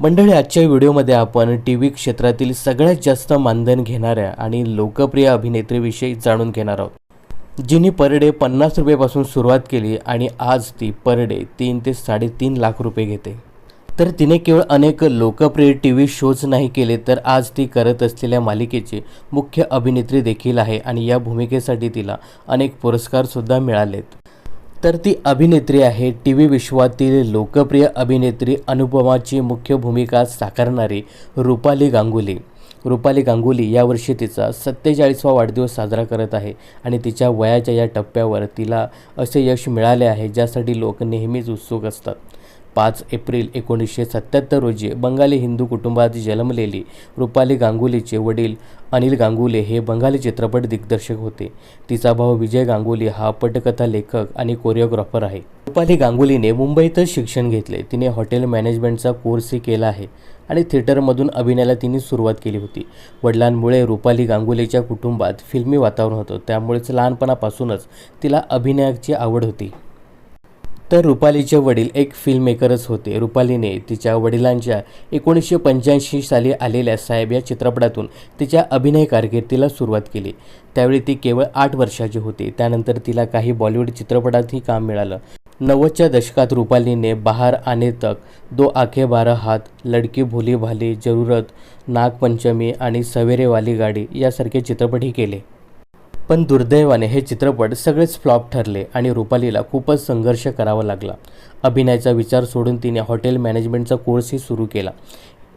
मंडळी आजच्या व्हिडिओमध्ये आपण टी व्ही क्षेत्रातील सगळ्यात जास्त मानधन घेणाऱ्या आणि लोकप्रिय अभिनेत्रीविषयी जाणून घेणार आहोत. जिने पर डे पन्नास रुपयेपासून सुरुवात केली आणि आज ती पर डे तीन ते साडेतीन लाख रुपये घेते. तर तिने केवळ अनेक लोकप्रिय टी व्ही शोज नाही केले तर आज ती करत असलेल्या मालिकेची मुख्य अभिनेत्री देखील आहे आणि या भूमिकेसाठी तिला अनेक पुरस्कारसुद्धा मिळालेत. तर ती अभिनेत्री आहे. टी व्ही विश्वातील लोकप्रिय अभिनेत्री अनुपमाची मुख्य भूमिका साकारणारी रुपाली गांगुली. रुपाली गांगुली यावर्षी तिचा सत्तेचाळीसवा वाढदिवस साजरा करत आहे आणि तिच्या वयाच्या या टप्प्यावर तिला असे यश मिळाले आहे ज्यासाठी लोक नेहमीच उत्सुक असतात. पाच एप्रिल एकोणीसशे सत्त्याहत्तर रोजी बंगाली हिंदू कुटुंबात जन्मलेली रुपाली गांगुलीचे वडील अनिल गांगुले हे बंगाली चित्रपट दिग्दर्शक होते. तिचा भाऊ विजय गांगुली हा पटकथा लेखक आणि कोरिओग्राफर आहे. रुपाली गांगुलीने मुंबईतच शिक्षण घेतले. तिने हॉटेल मॅनेजमेंटचा कोर्सही केला आहे आणि थिएटरमधून अभिनयाला तिने सुरुवात केली होती. वडिलांमुळे रुपाली गांगुलीच्या कुटुंबात फिल्मी वातावरण होतं. त्यामुळेच लहानपणापासूनच तिला अभिनयाची आवड होती. तर रुपालीचे वडील एक फिल्ममेकरच होते. रुपालीने तिच्या वडिलांच्या एकोणीसशे पंच्याऐंशी साली आलेल्या साहेब या चित्रपटातून तिच्या अभिनय कारकिर्दीला सुरुवात केली. त्यावेळी ती केवळ आठ वर्षाची होती. त्यानंतर तिला काही बॉलिवूड चित्रपटातही काम मिळालं. नव्वदच्या दशकात रुपालीने बहार आने तक दो आखे बारा हात लडकी भोली भाली जरूरत नागपंचमी आणि सवेरेवाली गाडी यासारखे चित्रपटही केले. पण दुर्दैवाने हे चित्रपट सगळेच फ्लॉप ठरले आणि रुपालीला खूपच संघर्ष करावा लागला. अभिनयाचा विचार सोडून तिने हॉटेल मॅनेजमेंटचा कोर्सही सुरू केला.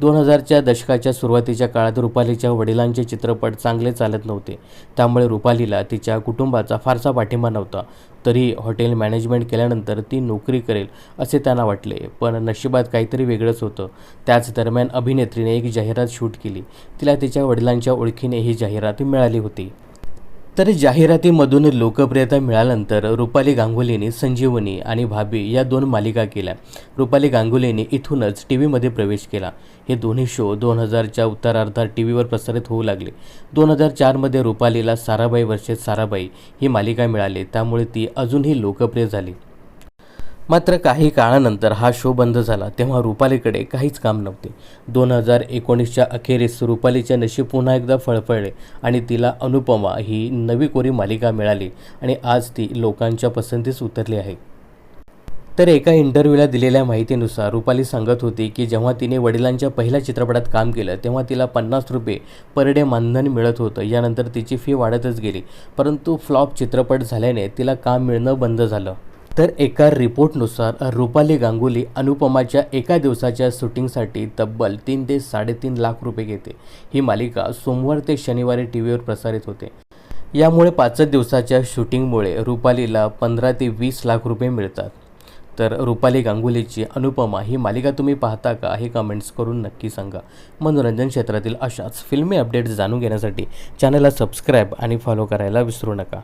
दोन हजारच्या दशकाच्या सुरुवातीच्या काळात रुपालीच्या वडिलांचे चित्रपट चांगले चालत नव्हते. त्यामुळे रुपालीला तिच्या कुटुंबाचा फारसा पाठिंबा नव्हता. तरी हॉटेल मॅनेजमेंट केल्यानंतर ती नोकरी करेल असे त्यांना वाटले पण नशिबात काहीतरी वेगळंच होतं. त्याच दरम्यान अभिनेत्रीने एक जाहिरात शूट केली. तिला तिच्या वडिलांच्या ओळखीने ही जाहिरात मिळाली होती. तर जाहिरातीमधून लोकप्रियता मिळाल्यानंतर रुपाली गांगुलीने संजीवनी आणि भाभी या दोन मालिका केल्या. रुपाली गांगुलीने इथूनच टी व्हीमध्ये प्रवेश केला. हे दोन्ही शो दोन हजारच्या उत्तरार्धात टी व्हीवर प्रसारित होऊ लागले. दोन हजार चारमध्ये रुपालीला साराबाई वर्षेत साराबाई ही मालिका मिळाली. त्यामुळे ती अजूनही लोकप्रिय झाली. मात्र काही काळानंतर हा शो बंद झाला. तेव्हा रुपालीकडे काहीच काम नव्हते. दोन हजार एकोणीसच्या अखेरीस रुपालीचे नशीब पुन्हा एकदा फळफळले आणि तिला अनुपमा ही नवी कोरी मालिका मिळाली आणि आज ती लोकांच्या पसंतीस उतरली आहे. तर एका इंटरव्ह्यूला दिलेल्या माहितीनुसार रुपाली सांगत होती की जेव्हा तिने वडिलांच्या पहिल्या चित्रपटात काम केलं तेव्हा तिला पन्नास रुपये पर डे मानधन मिळत होतं. यानंतर तिची फी वाढतच गेली. परंतु फ्लॉप चित्रपट झाल्याने तिला काम मिळणं बंद झालं. तर एका रिपोर्टनुसार रुपाली गांगुली अनुपमाच्या एका दिवसाच्या शूटिंगसाठी तब्बल तीन ते साडेतीन लाख रुपये घेते. ही मालिका सोमवार ते शनिवारी टी व्हीवर प्रसारित होते. यामुळे पाचच दिवसाच्या शूटिंगमुळे रुपालीला पंधरा ते वीस लाख रुपये मिळतात. तर रुपाली गांगुलीची अनुपमा ही मालिका तुम्ही पाहता का हे कमेंट्स करून नक्की सांगा. मनोरंजन क्षेत्रातील अशाच फिल्मी अपडेट्स जाणून घेण्यासाठी चॅनलला सबस्क्राईब आणि फॉलो करायला विसरू नका.